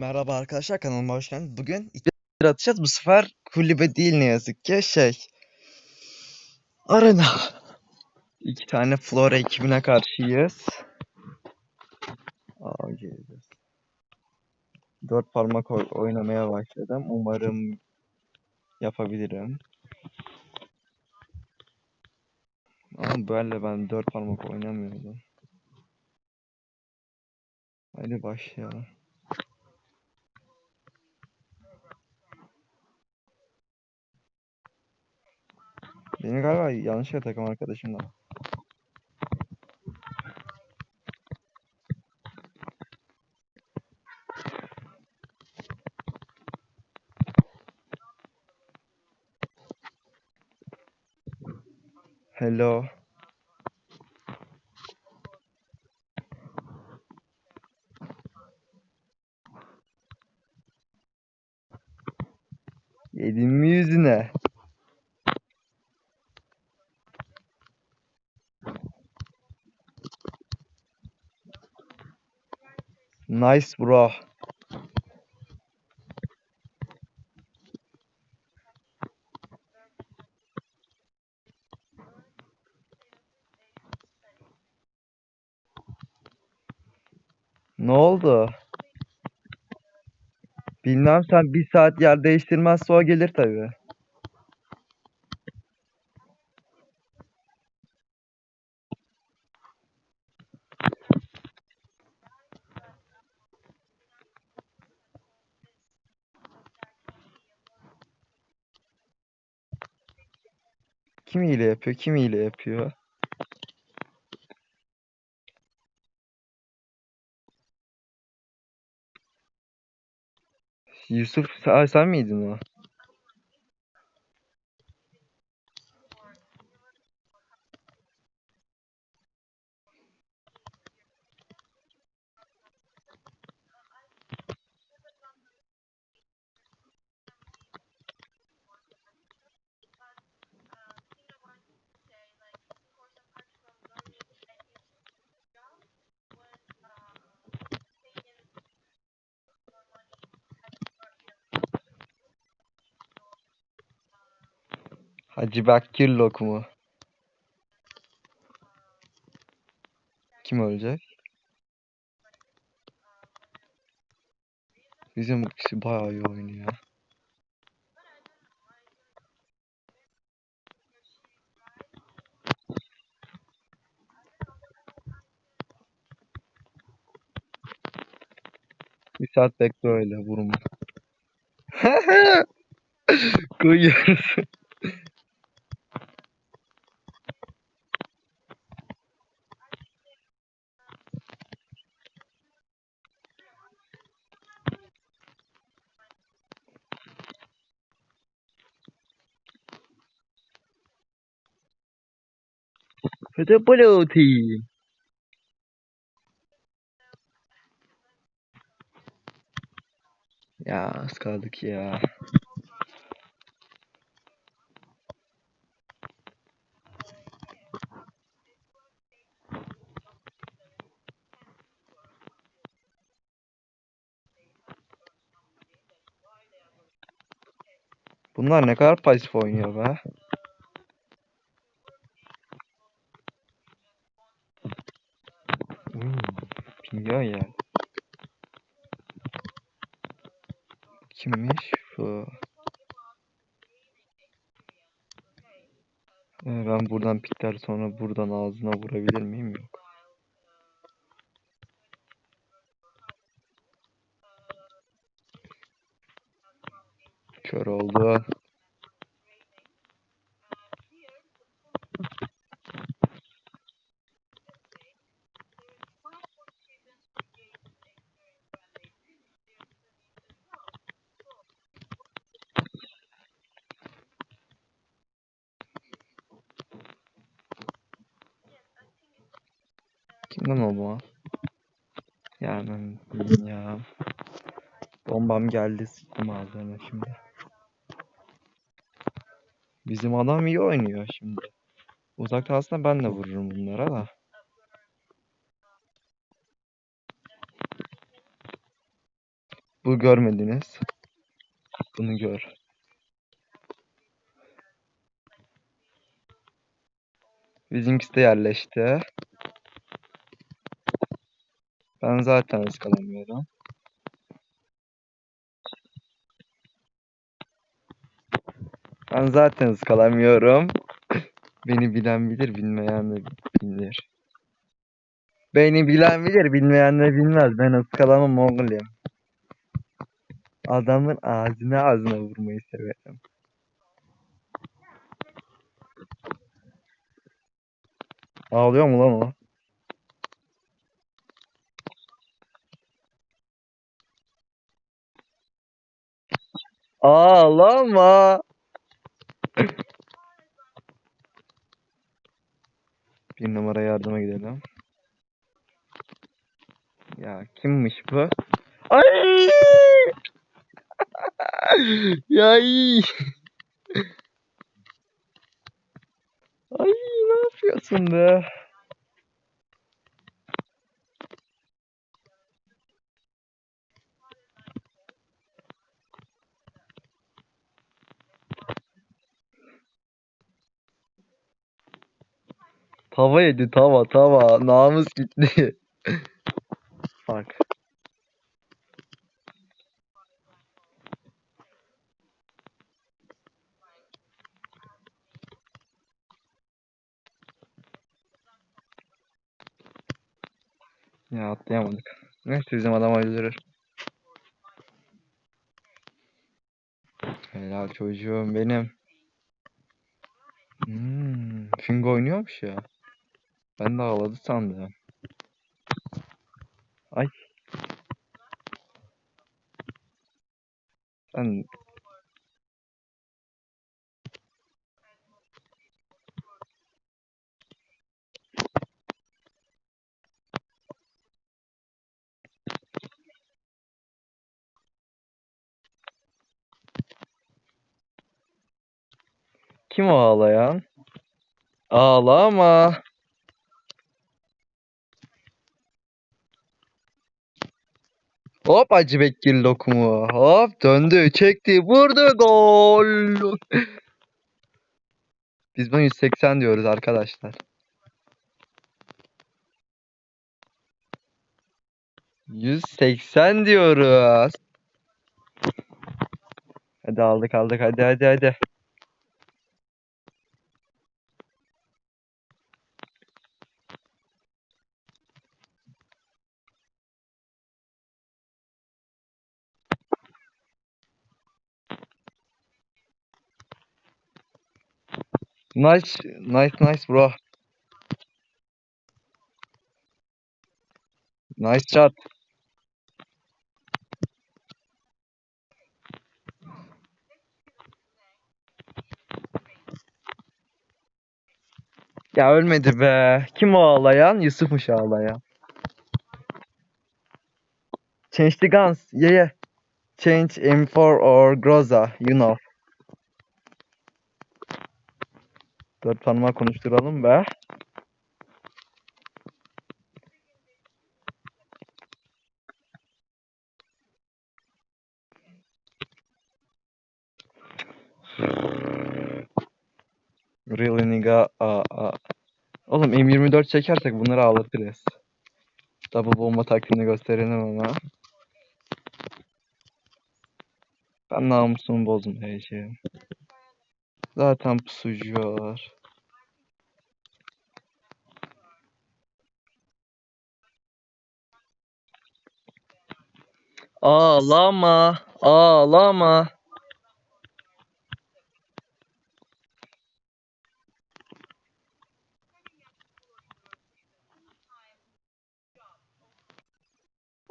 Merhaba arkadaşlar kanalıma hoş geldiniz. Bugün iki atacağız. Bu sefer kulübe değil ne yazık ki şey. Arena. İki tane Flora ekibine karşıyız. Aa, Jesus. Dört parmak oy- oynamaya başladım. Umarım yapabilirim. Ama böyle ben dört parmak oynamıyordum. Hadi başlayalım. Beni galiba yanlışlıkla takım arkadaşım da. Hello. Yedin mi yüzüne? Nice bro. Ne oldu? Bilmem sen bir saat yer değiştirmezse o gelir tabii. Kim hile yapıyor? Kim hile yapıyor? Yusuf sen, sen miydin o? Hacı Bekir lokumu. Kim ölecek? Bizim bu kişi bayağı iyi oynuyor. Bir saat bekle öyle vurma. Koyuyoruz. Football team. Ya az kaldık ya. Bunlar ne kadar pasif oynuyor be. Hmm, biliyor ya. Kimmiş bu? Ee, Ben buradan pikler sonra buradan ağzına vurabilir miyim? Yok. Kör oldu. Kimden o bu? Ya ben ya. Bombam geldi sıktım ağzına şimdi. Bizim adam iyi oynuyor şimdi. Uzakta aslında ben de vururum bunlara da. Bu görmediniz. Bunu gör. Bizimkisi de yerleşti. Ben zaten ıskalamıyorum. Ben zaten ıskalamıyorum. Beni bilen bilir, bilmeyen de bilir. Beni bilen bilir, bilmeyen de bilmez. Ben ıskalamam oğlum. Adamın ağzına ağzına vurmayı severim. Ağlıyor mu lan o? Ağlama. Bir numara yardıma gidelim. Ya kimmiş bu? Ay! ya iyi. Ay ne yapıyorsun be? Tava yedi tava tava. Namus gitti. Bak. Ya atlayamadık. Neyse bizim adam öldürür. Helal çocuğum benim. Hmm, Fingo oynuyormuş ya. Ben de ağladı sandım. Ay. Sen kim o ağlayan? Ağlama. Hop Hacı Bekir lokumu. Hop döndü, çekti, vurdu, gol. Biz buna 180 diyoruz arkadaşlar. 180 diyoruz. Hadi aldık aldık hadi hadi hadi. Nice, nice, nice bro. Nice shot. Ya ölmedi be. Kim o ağlayan? Yusuf'muş ağlayan. Change the guns. Yeah yeah. Change M4 or Groza. You know. Dört parmağı konuşturalım be. Really nigga. Aa, aa. Oğlum M24 çekersek bunları ağlatırız. Double bomba taktiğini gösterelim ama. Ben namusumu bozmayacağım. Zaten pusucu var. Ağlama, ağlama.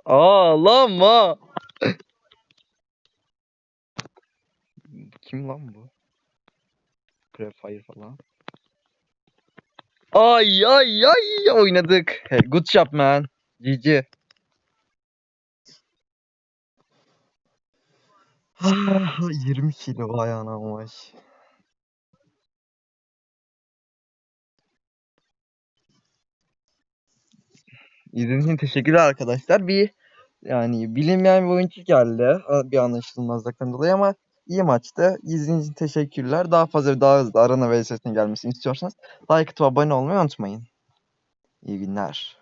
Ağlama. Kim lan bu? Prefire falan. Ay ay ay oynadık. Hey, good job man. GG. Ah, 20 kilo vay anam vay. İzlediğiniz için teşekkürler arkadaşlar. Bir Yani bilinmeyen bir oyuncu geldi bir anlaşılmazlıktan dolayı ama iyi maçtı. İzlediğiniz için teşekkürler. Daha fazla daha hızlı Arana VS'sine gelmesini istiyorsanız like atıp abone olmayı unutmayın. İyi günler.